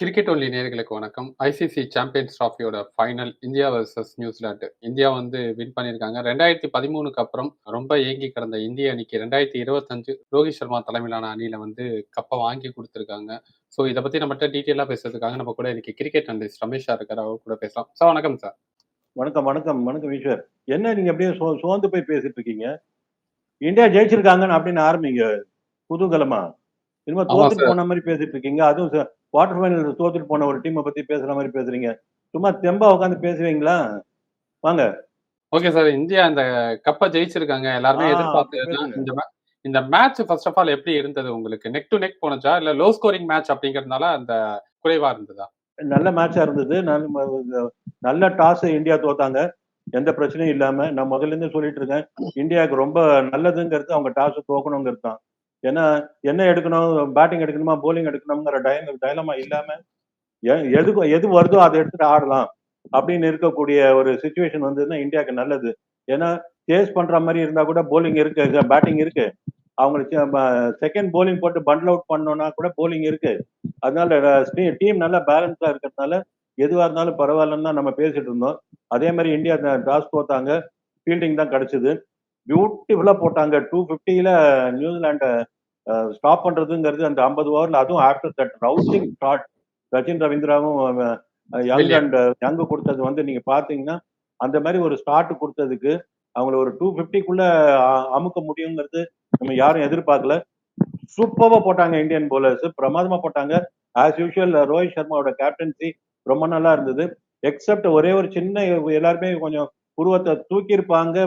Cricket only நேயர்களுக்கு வணக்கம். ICC champions டிராஃபியோட final India versus New Zealand. India வந்து win பண்ணியிருக்காங்க. 2013க்கு அப்புறம் ரொம்ப ஏங்கி கிடந்த இந்திய அணிக்கு 2025 ரோஹித் சர்மா தலைமையிலான அணியில வந்து கப்ப வாங்கி குடுத்துருக்காங்க. ஸோ இத பத்தி நம்மட்ட டீட்டெயிலா பேசுறதுக்காக நம்ம கூட இன்னைக்கு கிரிக்கெட் அனலிஸ்ட் ரமேஷ் இருக்காரு. அவர் கூட பேசலாம். சார் வணக்கம் சார். வணக்கம், வணக்கம், வணக்கம் ஈஸ்வர். என்ன நீங்க அப்படியே சோ சோர்ந்து போய் பேசிட்டு இருக்கீங்க? இந்தியா ஜெயிச்சிருக்காங்கன்னு அப்படின்னு ஆரம்பிங்க. குதூகலமா. தோத்துட்டு சார். போன மாரி பேசிட்டு இருக்கீங்க. அதுவும் குவார்டர் ஃபைனல் தோத்துட்டு போன ஒரு டீம பத்தி பேசுற மாரி பேசுறீங்க. சும்மா தெம்பா உட்கார்ந்து பேசுவீங்களா? வாங்க. Okay sir. இந்தியா இந்த கப்ப ஜெயிச்சிருக்காங்க. எல்லாருமே. பேசுங்க. இந்த மேட்ச் ஃபர்ஸ்ட் ஆஃப் ஆல் எப்படி இருந்தது உங்களுக்கு? நெக் டூ நெக் போனுச்சா? இல்ல லோ ஸ்கோரிங் மேட்ச் அப்படிங்கிறதுனால அந்த குறைவா இருந்ததா? நல்ல மேட்சா இருந்தது. நல்ல டாஸ் இந்தியா தோத்தாங்க. எந்த பிரச்சனையும் இல்லாம. நான் முதல்ல இருந்தே சொல்லிட்டு இருக்கேன். இந்தியாவுக்கு ரொம்ப நல்லதுங்கிறது அவங்க டாஸ் தோக்கணுங்கிறது தான். ஏன்னா, என்ன எடுக்கணும்? பேட்டிங் எடுக்கணுமா? பவுலிங் எடுக்கணுங்கிற டய டைலமா இல்லாம, எ எது வருதோ அதை எடுத்துட்டு ஆடலாம். அப்படின்னு இருக்கக்கூடிய ஒரு சுச்சுவேஷன் வந்ததுன்னா இந்தியாவுக்கு நல்லது. ஏன்னா, சேஸ் பண்ற மாதிரி இருந்தா கூட பவுலிங் இருக்கு, பேட்டிங் இருக்கு. அவங்களுக்கு செகண்ட் போலிங் போட்டு பண்டில் அவுட் பண்ணோம்னா கூட போலிங் இருக்கு. அதனால டீம் நல்லா பேலன்ஸா இருக்கிறதுனால, எதுவா இருந்தாலும் பரவாயில்லன்னு தான் நம்ம பேசிட்டு இருந்தோம். அதே மாதிரி இந்தியா டாஸ் போத்தாங்க ஃபீல்டிங் தான் கிடைச்சது. பியூட்டிஃபுல்லா போட்டாங்க. 250ல நியூசிலாண்ட அ ஸ்டாப் பண்றதுங்கிறது அந்த 50 ஓவர்ல அதுவும் after that rousing shot Sachin ரவீந்திராவும் young. And Young குடுத்தது வந்து நீங்க பார்த்தீங்கன்னா, அந்த மாரி ஒரு ஸ்டார்ட் குடுத்ததுக்கு, அவங்கள ஒரு 250க்குள்ள அ அமுக்க முடியுங்கிறது நம்ம யாரும் எதிர்பார்க்கல. சூப்பர்வா போட்டாங்க இந்தியன் பவுலர்ஸ். பிரமாதமா போட்டாங்க. ஆஸ் யூசுவல் ரோஹித் சர்மாவோட கேப்டன்சி ரொம்ப நல்லா இருந்தது. எக்ஸெப்ட் ஒரே ஒரு சின்ன எல்லாருமே கொஞ்சம் புருவத்த தூக்கியிருப்பாங்க.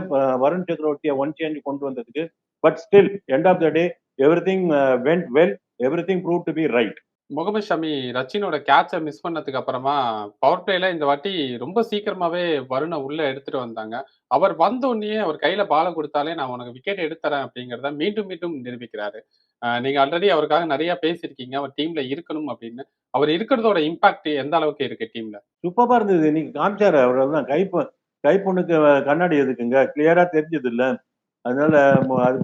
வருண் சக்கரவர்த்திய ஒன் சேஞ்ச் கொண்டு வந்ததுக்கு. But still end of the day everything went well. Everything proved to be right. Mohammed Shami ரச்சினோட கேட்ச மிஸ் பண்ணதுக்கு அப்புறமா, பவர் பிளேல இந்த வாட்டி ரொம்ப சீக்கிரமாவே வருண உள்ள எடுத்துட்டு வந்தாங்க. அவர் வந்தோனயே அவர் கையில பால குடுத்தாலே நான் உனக்கு விக்கெட் எடுத்து தரேன் அப்படிங்கிறத மீண்டும் மீண்டும் நிரூபிக்கிறாரு. நீங்க ஆல்ரெடி அவருக்காக நெறைய பேசியிருக்கீங்க. அவர் டீம்ல இருக்கணும் அப்படின்னு. அவர் இருக்கிறதோட இம்பாக்ட் எந்த அளவுக்கு இருக்கு டீம்ல? சூப்பர்பா இருந்தது. இன்னைக்கு காமிச்சாரு அவரதான் கை பொ கை பொண்ணுக்கு கண்ணாடி எதுக்குங்க? கிளியரா தெரிஞ்சதுல்ல. அதனால ம அது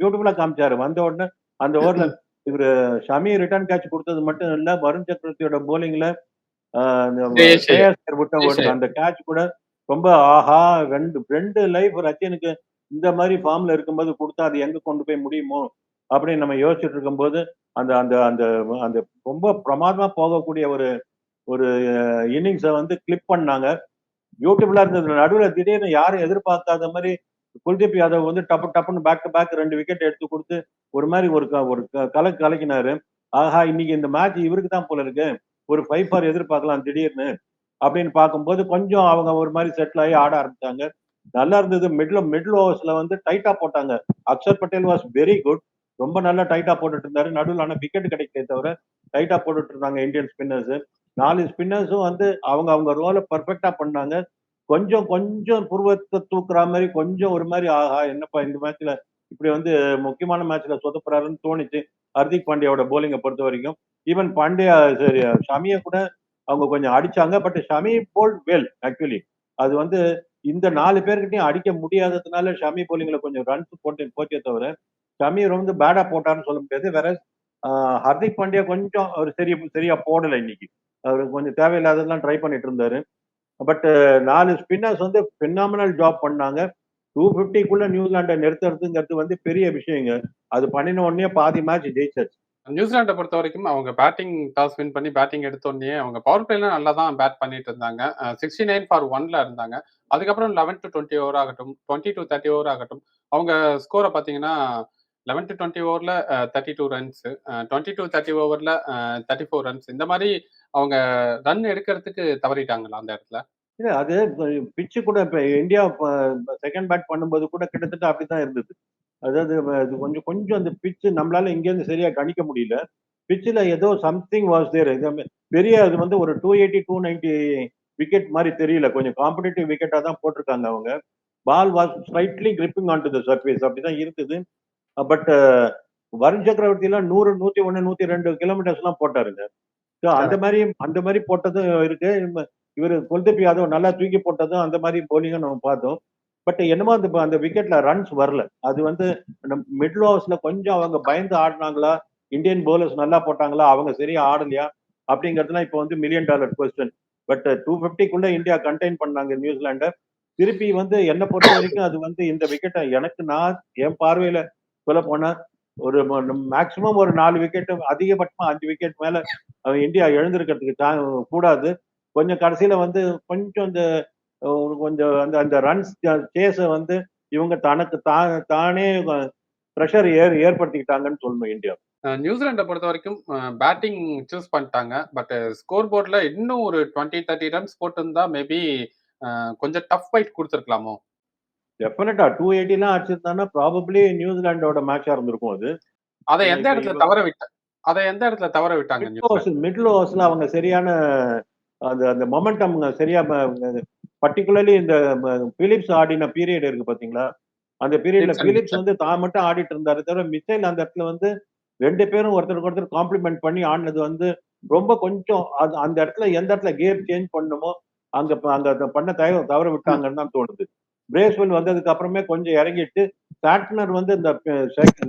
பியூட்டிஃபுல்லா காமிச்சாரு. வந்த உடனே அந்த ஓவர்ல இவரு ஷமி ரிட்டர்ன் கேட்ச் குடுத்தது மட்டும் இல்ல, வருண் சக்கரவர்த்தியோட ஐயர் விட்ட. அந்த கேட்ச் கூட ரொம்ப ஆஹா! 2 2 லைஃப் ரச்சினுக்கு இந்த மாரி ஃபார்ம்ல இருக்கும்போது குடுத்தா அது எங்க கொண்டு போய் முடியுமோ? அப்படின்னு நம்ம யோசிச்சுட்டு இருக்கும்போது, அந்த அந்த அந்த அந்த ரொம்ப பிரமாதமா போகக்கூடிய ஒரு ஒரு இன்னிங்ஸ வந்து கிளிப் பண்ணாங்க. பியூட்டிஃபுல்லா இருந்தது. நடுவுல திடீர்னு யாரும் எதிர்பார்க்காத மாதிரி குல்தீப் யாதவ் வந்து டப்பு டப்புன்னு பேக் டு பேக் ரெண்டு விக்கெட் எடுத்து கொடுத்து ஒரு மாதிரி ஒரு க ஒரு க கலக்கு கலக்கினாரு. ஆஹா! இன்னைக்கு இந்த மேட்ச் இவருக்கு தான் போல இருக்கு. ஒரு ஃபைவ் ஃபார் எதிர்பார்க்கலாம் திடீர்னு. அப்படின்னு பார்க்கும்போது கொஞ்சம் அவங்க ஒரு மாதிரி செட்டில் ஆகி ஆட ஆரம்பிச்சாங்க. நல்லா இருந்தது. மிடில் மிடில் ஓவர்ஸ்ல வந்து டைட்டா போட்டாங்க. Axar Patel was very good. ரொம்ப நல்லா டைட்டா போட்டுட்டு இருந்தாரு. நடுவில் ஆனா விக்கெட் கிடைக்கலையே தவிர, டைட்டா போட்டுட்டு இருந்தாங்க இந்தியன் ஸ்பின்னர்ஸ். நாலு ஸ்பின்னர்ஸும் வந்து அவங்க அவங்க ரோலை பெர்ஃபெக்ட்டா பண்ணாங்க. கொஞ்சம் கொஞ்சம் புருவத்தை தூக்குற மாதிரி கொஞ்சம் ஒரு மாதிரி ஆஹா! என்னப்பா இந்த மேட்ச்ல இப்படி வந்து முக்கியமான மேட்ச்ல சொதப்புறாருன்னு தோணுச்சு. ஹர்திக் பாண்டியாவோட போலிங்கை பொறுத்த வரைக்கும் ஈவன் பாண்டியா சரி ஷமியை கூட அவங்க கொஞ்சம் அடிச்சாங்க. But Shami bowl well actually. அது வந்து இந்த நாலு பேர்கிட்டயும் அடிக்க முடியாததுனால ஷமி போலிங்கில் கொஞ்சம் ரன்ஸ் போட்டு போச்சே தவிர, ஷமி வந்து பேடா போட்டான்னு சொல்ல முடியாது. வேற ஹர்திக் பாண்டியா கொஞ்சம் ஒரு சரி சரியா போடலை இன்னைக்கு. அவரு கொஞ்சம் தேவையில்லாததெல்லாம் ட்ரை பண்ணிட்டு இருந்தாரு. பட் நாலு ஸ்பின்னர்ஸ் வந்து பெண்ணாமினல் ஜாப் பண்ணாங்க. டூ 250க்குள்ள நியூசிலாண்டை நிறுத்துறதுங்கிறது வந்து பெரிய விஷயங்க. அது பண்ணின உடனே பாதி மேட்ச் ஜெயிச்சாச்சு. பொறுத்த வரைக்கும் அவங்க பேட்டிங் டாஸ் வின் பண்ணி பேட்டிங் எடுத்தோடனே அவங்க பவர் பிளேல நல்லா தான் பேட் பண்ணிட்டு இருந்தாங்க. சிக்ஸ்டி நைன் ஃபார் ஒன்ல இருந்தாங்க. அதுக்கப்புறம் 11-20 ஓவர் ஆகட்டும், 20-30 ஓவர் ஆகட்டும், அவங்க ஸ்கோரை பார்த்தீங்கன்னா லெவன் டு டுவெண்ட்டி ஓவரில் thirty two runs, twenty two thirty ஓவரில் தேர்ட்டி ஃபோர் ரன்ஸ் இந்த மாதிரி அவங்க ரன் எடுக்கிறதுக்கு தவறிட்டாங்களா அந்த இடத்துல? இல்ல அது பிட்ச் கூட இப்ப இந்தியா செகண்ட் பேட் பண்ணும்போது கூட கிட்டத்தட்ட அப்படித்தான் இருந்தது. அதாவது அது கொஞ்சம் கொஞ்சம் அந்த பிச்சு நம்மளால இங்கேருந்து சரியா கணிக்க முடியல. பிச்சில் ஏதோ சம்திங் வாஸ் தேர். பெரிய அது வந்து ஒரு 280, 290 விக்கெட் மாதிரி தெரியல. கொஞ்சம் காம்படிட்டிவ் விக்கெட்டாக தான் போட்டிருக்காங்க அவங்க. Ball was slightly gripping on to the surface அப்படிதான் இருந்தது. பட் வருண் சக்கரவர்த்திலாம் 100, 101, 102 கிலோமீட்டர்ஸ்லாம் போட்டாருங்க. அந்த மாரி அந்த மாரி போட்டதும் இருக்கு. இவரு குல்தீப் யாதவ் நல்லா தூக்கி போட்டதும் அந்த மாரி பவுலிங்கும் நம்ம பார்த்தோம். பட் என்னமோ அந்த அந்த விக்கெட்ல ரன்ஸ் வரல. அது வந்து மிடில் ஓவர்ஸ்ல கொஞ்சம் அவங்க பயந்து ஆடுனாங்களா? இந்தியன் பவுலர்ஸ் நல்லா போட்டாங்களா? அவங்க சரியா ஆடலையா? அப்படிங்கிறதுலாம் இப்போ வந்து million dollar question but two ஃபிஃப்டிக்குள்ள India contain பண்ணாங்க நியூசிலாண்டை திருப்பி வந்து என்னை பொறுத்த வரைக்கும் அது வந்து இந்த விக்கெட்டை எனக்கு நான் என் பார்வையில சொல்ல போனா ஒரு மேக்சிமம் ஒரு நாலு விக்கெட்டு அதிகபட்சமா அஞ்சு விக்கெட் மேல இந்தியா எழுந்திருக்கிறதுக்கு தா- கூடாது. கொஞ்சம் கடைசியில வந்து கொஞ்சம் இந்த கொஞ்சம் அந்த அந்த ரன்ஸ் சேஸை வந்து இவங்க தனக்கு தா தானே ப்ரெஷர் ஏர் ஏற்படுத்திக்கிட்டாங்கன்னு சொல்லணும் இந்தியா. நியூசிலாண்டை பொறுத்த வரைக்கும் பேட்டிங் சூஸ் பண்ணிட்டாங்க. பட் ஸ்கோர் போர்டில் இன்னும் ஒரு டுவெண்ட்டி தேர்ட்டி ரன்ஸ் போட்டிருந்தா மேபி கொஞ்சம் டஃப் ஃபைட் கொடுத்துருக்கலாமோ? டெஃபினட்டா டூ எயிட்டிலாம் அடிச்சிருந்தாங்கன்னா ப்ராபப்ளி நியூசிலாண்டோட மேட்சா இருந்திருக்கும் அது. அதை எந்த இடத்துல தவற விட்ட அதை எந்த இடத்துல தவற விட்டாங்க மிடில் ஓவர்ஸ்ல அவங்க சரியான அந்த அந்த மொமெண்டம் சரியா பர்டிகுலர்லி இந்த பிலிப்ஸ் ஆடின பீரியட் இருக்கு பாத்தீங்களா? அந்த பீரியட்ல பிலிப்ஸ். வந்து தான் மட்டும் ஆடிட்டு இருந்தாரு தவிர மிச்சைல் அந்த இடத்துல வந்து ரெண்டு பேரும் ஒருத்தருக்கு ஒருத்தர் காம்ப்ளிமெண்ட் பண்ணி ஆடினது வந்து ரொம்ப கொஞ்சம் அது அந்த இடத்துல எந்த இடத்துல கேம் சேஞ்ச் பண்ணணுமோ அங்க அதை பண்ண தவற விட்டாங்கன்னு தான் தோணுது. பிரேஸ்வெல் வந்ததுக்கு அப்புறமே கொஞ்சம் இறங்கிட்டு சாட்னர் வந்து இந்த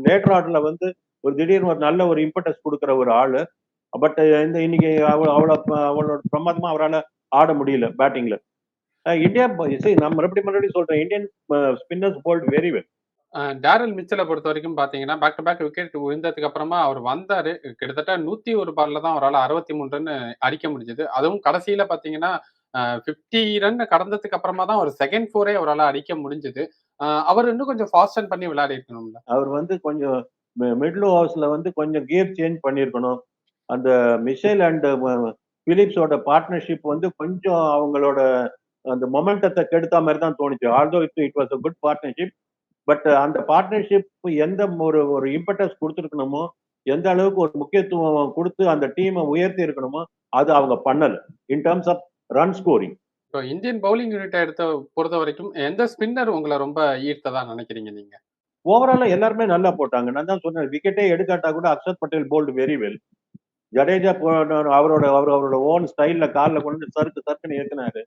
லேட்டர் ஆர்டர்ல வந்து ஒரு திடீர்னு ஒரு நல்ல ஒரு இம்பட்டஸ் கொடுக்குற ஒரு ஆளு. பட் இந்த இன்னைக்கு அவ- அவ்வளோ அவளோட பிரமாதமா அவரால் ஆட முடியல பேட்டிங்ல இந்தியா நான் மறுபடியும் மறுபடியும் சொல்றேன். Indian spinners bowled very well Daryl மிச்சலை பொறுத்த வரைக்கும் பாத்தீங்கன்னா பேக் டு பேக் விக்கெட் விழுந்ததுக்கு அப்புறமா அவர் வந்தாரு. கிட்டத்தட்ட நூத்தி ஒரு பால்ல தான் அவரால் அறுபத்தி மூன்றுன்னு ரன் அடிக்க முடிஞ்சது. அதுவும் கடைசியில பாத்தீங்கன்னா ஃபிஃப்டி ரன் கடந்ததுக்கு அப்புறமா தான் ஒரு செகண்ட் ஃபோரே அவரால் அடிக்க முடிஞ்சது. அவர் இன்னும் கொஞ்சம் ஃபாஸ்டன் பண்ணி விளையாடி இருக்கணும்ல? அவர் வந்து கொஞ்சம் மிடில் ஓவர்ஸ்ல வந்து கொஞ்சம் கியர் சேஞ்ச் பண்ணியிருக்கணும் அந்த மிஷேல் அண்ட் பிலிப்ஸோட பார்ட்னர்ஷிப் வந்து கொஞ்சம் அவங்களோட அந்த மொமெண்டத்தை கெடுத்த மாதிரி தான் தோணுச்சு. Although it it was a good partnership but அந்த பார்ட்னர்ஷிப் எந்த ஒரு ஒரு இம்பட்டஸ் கொடுத்துருக்கணுமோ எந்த அளவுக்கு ஒரு முக்கியத்துவம் கொடுத்து அந்த டீமை உயர்த்தி இருக்கணுமோ அது அவங்க பண்ணல. In terms of run scoring இப்போ இந்தியன் பவுலிங் யூனிட்டை எடுத்த பொறுத்த வரைக்கும் எந்த ஸ்பின்னர் உங்களை ரொம்ப ஈர்த்ததா நினைக்கிறீங்க நீங்க? ஓவராலா எல்லாருமே நல்லா போட்டாங்க. நான் தான் சொன்னேன் விக்கெட்டே எடுக்காட்டா கூட Akshar Patel bowled very well Jadeja அவரோட அவர் அவரோட ஓன் ஸ்டைல்ல காலில் கொண்டு வந்து சறுக்கு சறுக்குன்னு ஏத்துனாரு.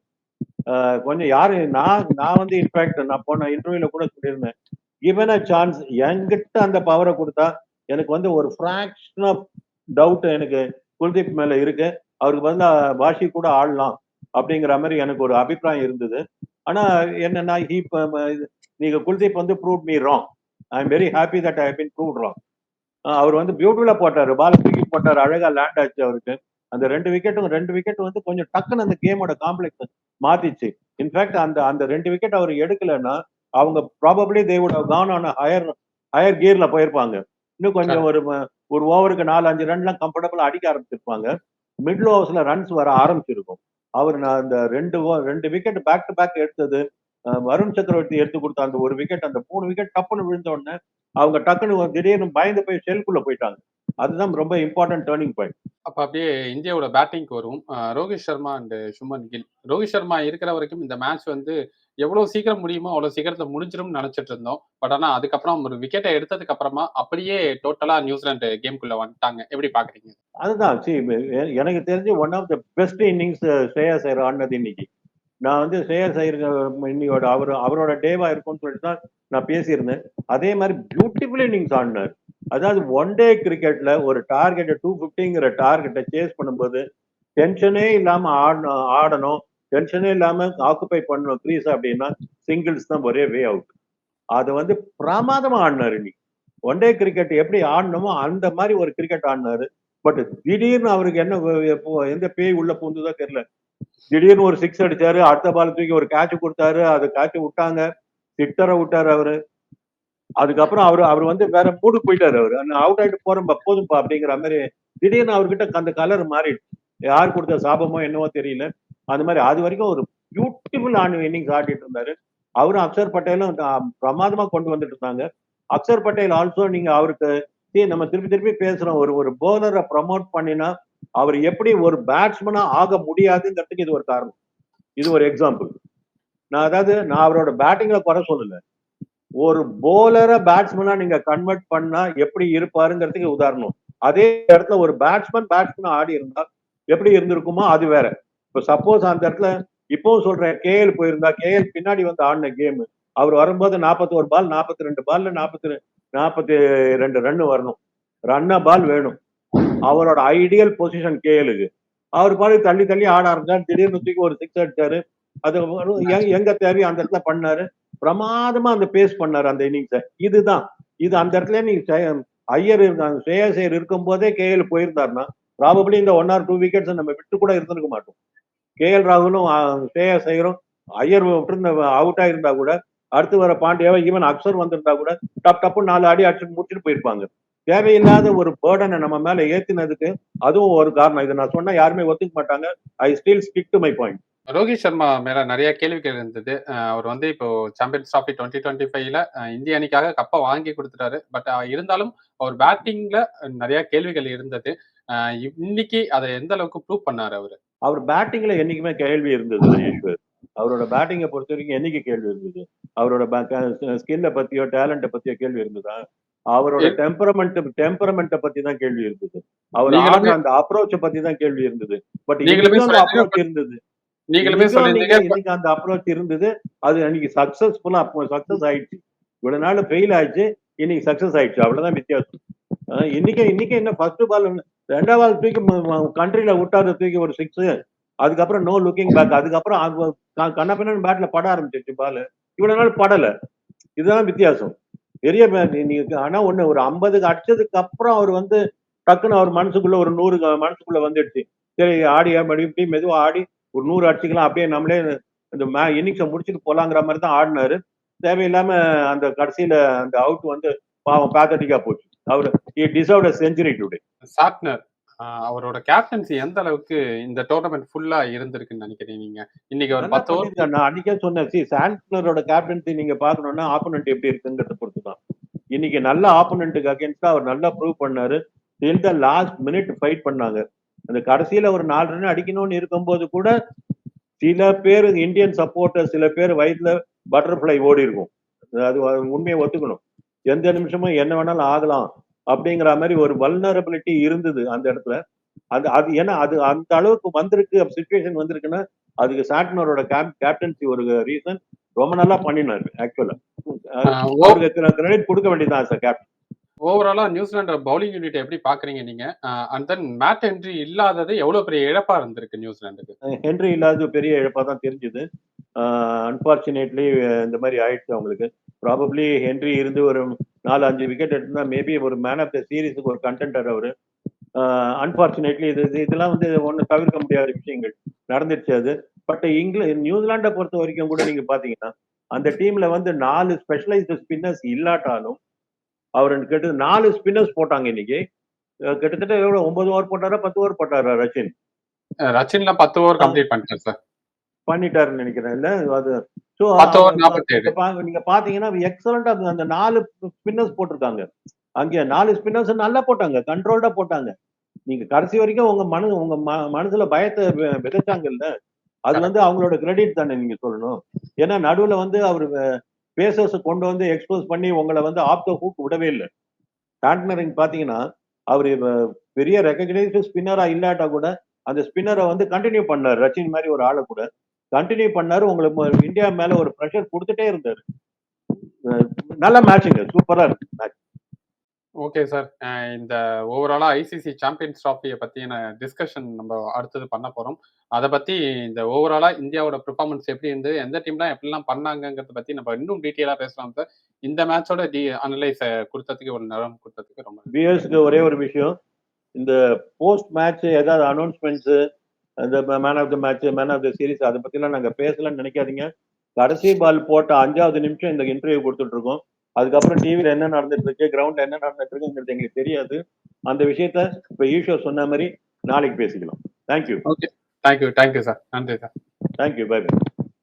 கொஞ்சம் யாரு நான் நான் வந்து இன்ஃபேக்ட் நான் போன இன்டர்வியூல கூட சொல்லியிருந்தேன். கிவன் அ சான்ஸ் என்கிட்ட அந்த பவரை கொடுத்தா எனக்கு வந்து ஒரு ஃபிராக்ஷன் ஆஃப் டவுட் எனக்கு குல்தீப் மேல இருக்கு. அவருக்கு பதிலா பாஷி கூட ஆடலாம். அப்படிங்கிற மாதிரி எனக்கு ஒரு அபிப்பிராயம் இருந்தது. ஆனா என்னன்னா he நீங்க குல்தீப் வந்து prove me wrong I am very happy that I been prove wrong அவர் வந்து பியூட்டிஃபுல்லா போட்டாரு. பால் தூக்கி போட்டாரு. அழகா லேண்ட் ஆச்சு அவருக்கு. அந்த ரெண்டு விக்கெட்டும் ரெண்டு விக்கெட் வந்து கொஞ்சம் டக்குன்னு அந்த கேமோட காம்ப்ளெக்ஸ் மாத்திச்சு. இன்ஃபேக்ட் அந்த அந்த ரெண்டு விக்கெட் அவர் எடுக்கலைன்னா அவங்க ப்ராபப்ளி தேவோட கான் ஆன ஹையர் ஹையர் கியர்ல போயிருப்பாங்க. இன்னும் கொஞ்சம் ஒரு ஒரு ஓவருக்கு நாலு அஞ்சு ரன்லாம் கம்ஃபர்டபுளா அடிக்க ஆரம்பிச்சிருப்பாங்க. மிடில் ஓவர்ஸ்ல ரன்ஸ் வர ஆரம்பிச்சிருக்கும். அவர் நான் அந்த ரெண்டு ரெண்டு விக்கெட் பேக் டு பேக் எடுத்தது வருண் சக்கரவர்த்தி எடுத்து கொடுத்த அந்த ஒரு விக்கெட் அந்த மூணு விக்கெட் டப்புன்னு விழுந்த உடனே அவங்க டக்குன்னு ஒரு திடீர்னு பயந்து போய் ஷெல்குள்ள போயிட்டாங்க. அதுதான் ரொம்ப இம்பார்ட்டன்ட் டேர்னிங் பாயிண்ட் அப்ப அப்படியே இந்தியாவோட பேட்டிங்க்கு வருவோம். அஹ் ரோஹித் சர்மா அண்ட் சுமன் கில். ரோஹித் சர்மா இருக்கிற வரைக்கும் இந்த மேட்ச் வந்து எவ்வளவு சீக்கிரம் முடியுமோ அவ்வளவு சீக்கிரத்துல முடிஞ்சிரும்னு நினைச்சிட்டு இருந்தோம். பட் ஆனா அதுக்கப்புறம் ஒரு விக்கெட்டை எடுத்ததுக்கு அப்புறமா அப்படியே டோட்டலா நியூசிலாந்து கேம்குள்ள வந்துட்டாங்க. எப்படி பாக்குறீங்க? அதுதான். எனக்கு தெரிஞ்சு one of the best innings Shreyas Iyer ஆடினது இன்னைக்கு. நான் வந்து ஸ்ரேயாஸ் ஐயர் இன்னையோட அவர் அவரோட டேவா இருக்கும்னு சொல்லிட்டு தான் நான் பேசியிருந்தேன். அதே மாதிரி பியூட்டிஃபுல் இன்னிங்ஸ் ஆடினார் அதாவது ஒன் டே கிரிக்கெட்ல ஒரு டார்கெட்டை டூ ஃபிஃப்டிங்கிற டார்கெட்டை சேஸ் பண்ணும்போது டென்ஷனே இல்லாம ஆடணும். ஆடணும் டென்ஷனே இல்லாம ஆக்குப்பை பண்ணணும் க்ரீஸ் அப்படின்னா சிங்கிள்ஸ் தான் ஒரே வே அவுட் அது வந்து பிரமாதமா ஆடினார் இன்னைக்கு ஒன் டே கிரிக்கெட் எப்படி ஆடணுமோ அந்த மாதிரி ஒரு கிரிக்கெட் ஆடினாரு. பட் திடீர்னு அவருக்கு என்ன எந்த பேய் உள்ள பூந்துதோ தெரியல. திடீர்னு ஒரு சிக்ஸ் அடிச்சாரு அடுத்த பால் தூக்கி ஒரு கேட்ச் கொடுத்தாரு அது கேட்ச் விட்டாங்க. சிக்ஸரை விட்டாரு அவரு. அதுக்கப்புறம் அவர் அவர் வந்து வேற மூடு போயிட்டாரு அவரு. அவுட் ஆயிட்டு போறோம் போதும்பா அப்படிங்கிற மாதிரி திடீர்னு அவர்கிட்ட அந்த கலர் மாறிடுச்சு. யார் கொடுத்த சாபமோ என்னவோ தெரியல. அந்த மாதிரி அது வரைக்கும் ஒரு பியூட்டிஃபுல் ஆன் இன்னிங்ஸ் ஆடிட்டு இருந்தாரு. அவரும் அக்ஷர் பட்டேலும் பிரமாதமா கொண்டு வந்துட்டு இருந்தாங்க. அக்ஷர் பட்டேல் ஆல்சோ நீங்க அவருக்கு நம்ம திருப்பி திருப்பி பேசுறோம். ஒரு ஒரு போலரை ப்ரமோட் பண்ணினா அவர் எப்படி ஒரு பேட்ஸ்மனா ஆக முடியாதுங்கிறதுக்கு இது ஒரு காரணம். இது ஒரு எக்ஸாம்பிள் நான் அதாவது நான் அவரோட பேட்டிங்ல குறை சொல்லல. ஒரு போலரை பேட்ஸ்மனா நீங்க கன்வெர்ட் பண்ணா எப்படி இருப்பாருங்கிறதுக்கு உதாரணம். அதே இடத்துல ஒரு பேட்ஸ்மேன் பேட்ஸ்மேன் ஆடி இருந்தா எப்படி இருந்திருக்குமோ அது வேற. இப்ப சப்போஸ் அந்த இடத்துல இப்பவும் சொல்றேன் கேஎல் போயிருந்தா கேஎல் பின்னாடி வந்து ஆடின கேம் அவர் வரும்போது 41 பால் 42 ரெண்டு பால்ல நாற்பத்தி நாற்பத்தி ரெண்டு ரன் வரணும். ரன்ன பால் வேணும். அவரோட ஐடியல் பொசிஷன் கேளுக்கு அவர் பாரு தள்ளி தள்ளி ஆட ஆரம்பிச்சாரு. திடீர்னு தூக்கி ஒரு சிக்ஸ் அடிச்சாரு. அது எங்க- தேவையோ அந்த இடத்துல பண்ணாரு. பிரமாதமா அந்த பேஸ் பண்ணாரு அந்த இன்னிங்ஸ இதுதான். இது அந்த இடத்துல நீங்க ஸ்ரே- ஐயர் இருக்காங்க ஸ்ரேயஸ் ஐயர் இருக்கும் போதே கேஎல் போயிருந்தாருன்னா ப்ராபபிளி இந்த ஒன் ஆர் டூ விக்கெட்ஸ் நம்ம விட்டு கூட இருந்திருக்க மாட்டோம். கேஎல் ராகுலும் ஸ்ரேயஸ் ஐயரும் ஐயர் விட்டு அவுட் ஆயிருந்தா கூட அடுத்து வர பாண்டியாவை ஈவன் அக்சர் வந்திருந்தா கூட டப் டப்பு நாலு அடி அடிச்சு முடிச்சுட்டு போயிருப்பாங்க. தேவையில்லாத ஒரு பேர்டனை நம்ம மேல ஏத்தினதுக்கு அதுவும் ஒரு காரணம். இதை நான் சொன்னா யாருமே ஒத்துக்க மாட்டாங்க. I still stick to my point Rohit Sharma மேல நிறைய கேள்விகள் இருந்தது. அவர் வந்து இப்போ சாம்பியன்ஸ் ட்ராஃபி டுவெண்ட்டி டுவெண்ட்டி ஃபைவ்ல இந்திய அணிக்காக கப்பை வாங்கி கொடுத்துட்டாரு. பட் இருந்தாலும் அவர் பேட்டிங்ல நிறைய கேள்விகள் இருந்தது. இன்னைக்கு அதை எந்த அளவுக்கு ப்ரூவ் பண்ணாரு அவரு? அவர் பேட்டிங்ல என்னைக்குமே கேள்வி இருந்தது ஈஸ்வர் அவரோட பேட்டிங்கை பொறுத்த வரைக்கும் என்னைக்கு கேள்வி இருந்தது? அவரோட ஸ்கில்ல பத்தியோ டேலண்ட பத்தியோ கேள்வி இருந்ததா? அவரோட டெம்பரமெண்ட் டெம்பரமெண்ட்டை பத்தி தான் கேள்வி இருந்தது. அவர் அந்த அப்ரோச்சை பத்தி தான் கேள்வி இருந்தது. பட் அந்த அப்ரோச் இருந்தது? இன்னைக்கு அந்த அப்ரோச் இருந்தது? அது அன்னைக்கு சக்சஸ்ஃபுல்லா சக்சஸ் ஆயிடுச்சு. இவ்வளவு நாள் ஃபெயில் ஆயிடுச்சு. இன்னைக்கு சக்சஸ் ஆயிடுச்சு. அவ்வளவுதான் வித்தியாசம். இன்னைக்கு இன்னைக்கு என்ன ஃபர்ஸ்ட் பால் ரெண்டாவது தூக்கி கண்ட்ரில விட்டாரு தூக்கி ஒரு சிக்ஸ் அதுக்கப்புறம் நோ லுக்கிங் பேக் அதுக்கப்புறம் கண்ணப்பின்னு பேட்ல பட ஆரம்பிச்சிச்சு பால். இவ்வளவு நாள் படல. இதுதான் வித்தியாசம். பெரிய நீங்க ஆனா ஒண்ணு ஒரு ஐம்பதுக்கு அடிச்சதுக்கு அப்புறம் அவர் வந்து டக்குன்னு அவர் மனசுக்குள்ள ஒரு நூறு மனசுக்குள்ள வந்துடுச்சு. சரி ஆடி மறுபடியும் மெதுவாக ஆடி ஒரு நூறு அடிச்சுக்கலாம் அப்படியே நம்மளே இந்த மே இன்னிங்ஸை முடிச்சுட்டு போலாங்கிற மாதிரி தான் ஆடினாரு. தேவையில்லாம அந்த கடைசியில அந்த அவுட் வந்து பாவம் பேத்தட்டிக்கா போச்சு. அவர் டிசர்வ் செஞ்சுரி டுடே சாட்னர். அவரோட கேப்டன்சி எந்த அளவுக்கு இந்த டோர்னமெண்ட் ஃபுல்லா இருந்திருக்குன்னு நினைக்கிறீங்க நீங்க? இன்னைக்கு ஒரு பத்து ஓவர் நான் அன்னைக்கே சொன்னேன். சி சாண்ட்லரோட கேப்டன்சி நீங்க பாக்கணும்னா ஆப்போனன்ட் எப்படி இருக்குங்கிறத பொறுத்து தான் இன்னைக்கு நல்ல ஆப்போனண்ட்டுக்கு அகேன்ஸ்டா அவர் நல்லா ப்ரூவ் பண்ணாரு. Till the last minute fight பண்ணாங்க. அந்த கடைசியில ஒரு நாலு ரன் அடிக்கணும்னு இருக்கும்போது கூட சில பேர் இந்தியன் சப்போர்ட்டர் சில பேர் வயதுல பட்டர்ஃப்ளை ஓடி இருக்கும் அது உண்மையை ஒத்துக்கணும். எந்த நிமிஷமும் என்ன வேணாலும் ஆகலாம். அப்படிங்கிற மாதிரி ஒரு வல்னரபிலிட்டி இருந்தது அந்த இடத்துல. அது அது ஏன்னா அது அந்த அளவுக்கு வந்திருக்கு சுச்சுவேஷன் வந்திருக்குன்னா அதுக்கு சாட்னரோட கேப் கேப்டன்சி ஒரு ரீசன் ரொம்ப நல்லா பண்ணினாரு ஆக்சுவலா அவருக்கு கிரெடிட் கொடுக்க வேண்டியதான் சார் கேப்டன் ஓவராலா நியூசிலாந்து பவுலிங் யூனிட் எப்படி பாக்குறீங்க நீங்க? அண்ட் தென் மேட் என்ட்ரி இல்லாதது எவ்வளவு பெரிய இழப்பா இருந்திருக்கு நியூசிலாந்துக்கு ஹென்ரி இல்லாதது பெரிய இழப்பா தான் தெரிஞ்சுது. அன்பார்ச்சுனேட்லி இந்த மாதிரி ஆயிடுச்சு அவங்களுக்கு. ப்ராபப்ளி ஹென்ரி இருந்து ஒரு நாலு அஞ்சு விக்கெட் எடுத்தா மேபி ஒரு மேன் ஆஃப் த சீரீஸுக்கு ஒரு கண்டென்டர் அவர். அன்பார்ச்சுனேட்லி இது இது- இதெல்லாம் வந்து ஒன்றும் தவிர்க்க முடியாத விஷயங்கள் நடந்துருச்சு அது. பட் இங்கிலாந்து நியூசிலாண்டை பொறுத்த வரைக்கும் கூட நீங்க பாத்தீங்கன்னா அந்த டீம்ல வந்து நாலு ஸ்பெஷலைஸ்டு ஸ்பின்னர்ஸ் இல்லாட்டாலும் அவர் கிட்ட நாலு ஸ்பின்னர்ஸ் போட்டாங்க இன்னைக்கு. கிட்டத்தட்ட எவ்வளவு? ஒன்பது ஓவர் போட்டாரா பத்து ஓவர் போட்டாரா ரச்சின்? ரச்சின்ல பத்து ஓவர் கம்ப்ளீட் பண்ணிட்டேன் சார் பண்ணிட்டாருன்னு நினைக்கிறேன். இல்ல அது ஸோ நீங்க பாத்தீங்கன்னா எக்ஸலண்டா அந்த நாலு ஸ்பின்னர்ஸ் போட்டிருக்காங்க. அங்கே நாலு ஸ்பின்னர்ஸ் நல்லா போட்டாங்க கண்ட்ரோல்டா போட்டாங்க. நீங்க கடைசி வரைக்கும் உங்க மனசு உங்க மனசுல பயத்தை விதைச்சாங்கல்ல அது வந்து அவங்களோட கிரெடிட் தானே நீங்க சொல்லணும். ஏன்னா நடுவுல வந்து அவர் பேசர்ஸ் கொண்டு வந்து எக்ஸ்போஸ் பண்ணி உங்களை வந்து ஆப் த ஹூக் விடவே இல்லை. டாட்னரிங் பார்த்தீங்கன்னா அவர் பெரிய ரெக்கக்னைஸ்டு ஸ்பின்னராக இல்லாட்டா கூட அந்த ஸ்பின்னரை வந்து கண்டினியூ பண்ணார். ரச்சின் மாதிரி ஒரு ஆளை கூட. கண்டினியூ பண்ணாரு. உங்களுக்கு இந்தியா மேல ஒரு ப்ரெஷர் கொடுத்துட்டே இருந்தாரு. நல்ல மேட்சுங்க சூப்பரா இருக்கு மேட்ச் ஓகே சார் இந்த ஓவராலாக ஐசிசி சாம்பியன்ஸ் ட்ராஃபியை பற்றின டிஸ்கஷன் நம்ம அடுத்தது பண்ண போகிறோம் அதை பற்றி இந்த ஓவராலாக இந்தியாவோட பெர்ஃபார்மன்ஸ் எப்படி இருந்து எந்த டீம்லாம் எப்படிலாம் பண்ணாங்கங்கிறத பற்றி நம்ம இன்னும் டீட்டெயிலாக பேசலாம் சார் இந்த மேட்சோட டி அனலைஸ் கொடுத்ததுக்கு ஒரு நேரம் கொடுத்ததுக்கு ரொம்ப நன்றி. வியூவர்ஸ்க்கு ஒரே ஒரு விஷயம். இந்த போஸ்ட் மேட்ச் ஏதாவது அனௌன்ஸ்மெண்ட்ஸு இந்த man of the match man of the series அதை பற்றிலாம் நாங்கள் பேசலாம்னு நினைக்காதீங்க. கடைசி பால் போட்ட அஞ்சாவது நிமிஷம் இந்த இன்டர்வியூ கொடுத்துட்ருக்கோம். அதுக்கப்புறம் டிவில என்ன நடந்துட்டு இருக்கு கிரவுண்ட்ல என்ன நடந்துட்டு இருக்குங்கிறது எங்களுக்கு தெரியாது. அந்த விஷயத்த இப்ப ஈஸ்வர் சொன்ன மாதிரி நாளைக்கு பேசிக்கலாம். Thank you okay thank you thank you sir நன்றி sir thank you bye bye